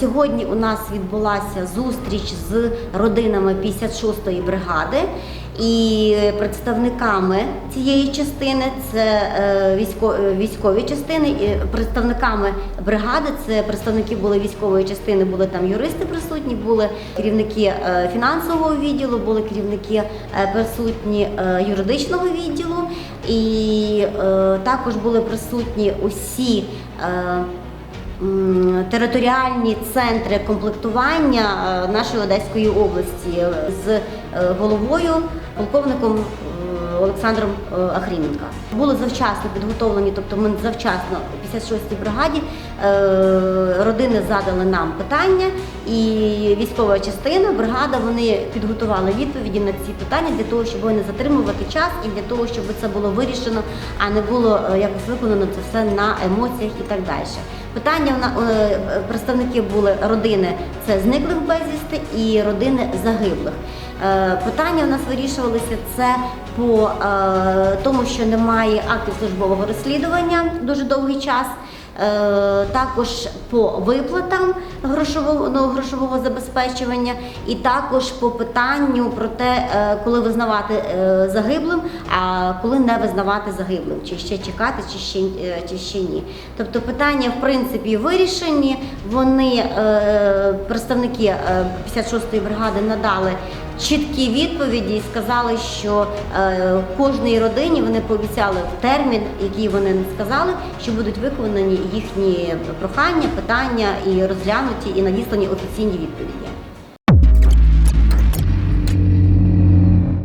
Сьогодні у нас відбулася зустріч з родинами 56-ї бригади і представниками цієї частини це е, е, військові частини, і представниками бригади. Це представники були військової частини, були там юристи присутні, були керівники е, фінансового відділу, були керівники е, присутні е, юридичного відділу, і е, також були присутні усі. Територіальні центри комплектування е, нашої Одеської області е, з е, головою полковником Олександром Ахріменка. Були завчасно підготовлені, тобто ми завчасно у 56-й бригаді родини задали нам питання, і військова частина, бригада, вони підготували відповіді на ці питання для того, щоб не затримувати час і для того, щоб це було вирішено, а не було е, якось виконано це все на емоціях і так далі. Питання е, представники були родини це зниклих безвісти і родини загиблих. Е, Питання у нас вирішувалися це по е, тому, що немає актів службового розслідування дуже довгий час. Е, Також по виплатам грошового ну, грошового забезпечування, і також по питанню про те, е, коли визнавати е, загиблим, а коли не визнавати загиблим, чи ще чекати, чи ще, чи ще ні. Тобто питання в принципі вирішені. Вони представники е, 56-ї бригади надали чіткі відповіді і сказали, що е, кожній родині вони пообіцяли в термін, який вони не сказали, що будуть виконані їхні прохання, питання і розглянуті і надіслані офіційні відповіді.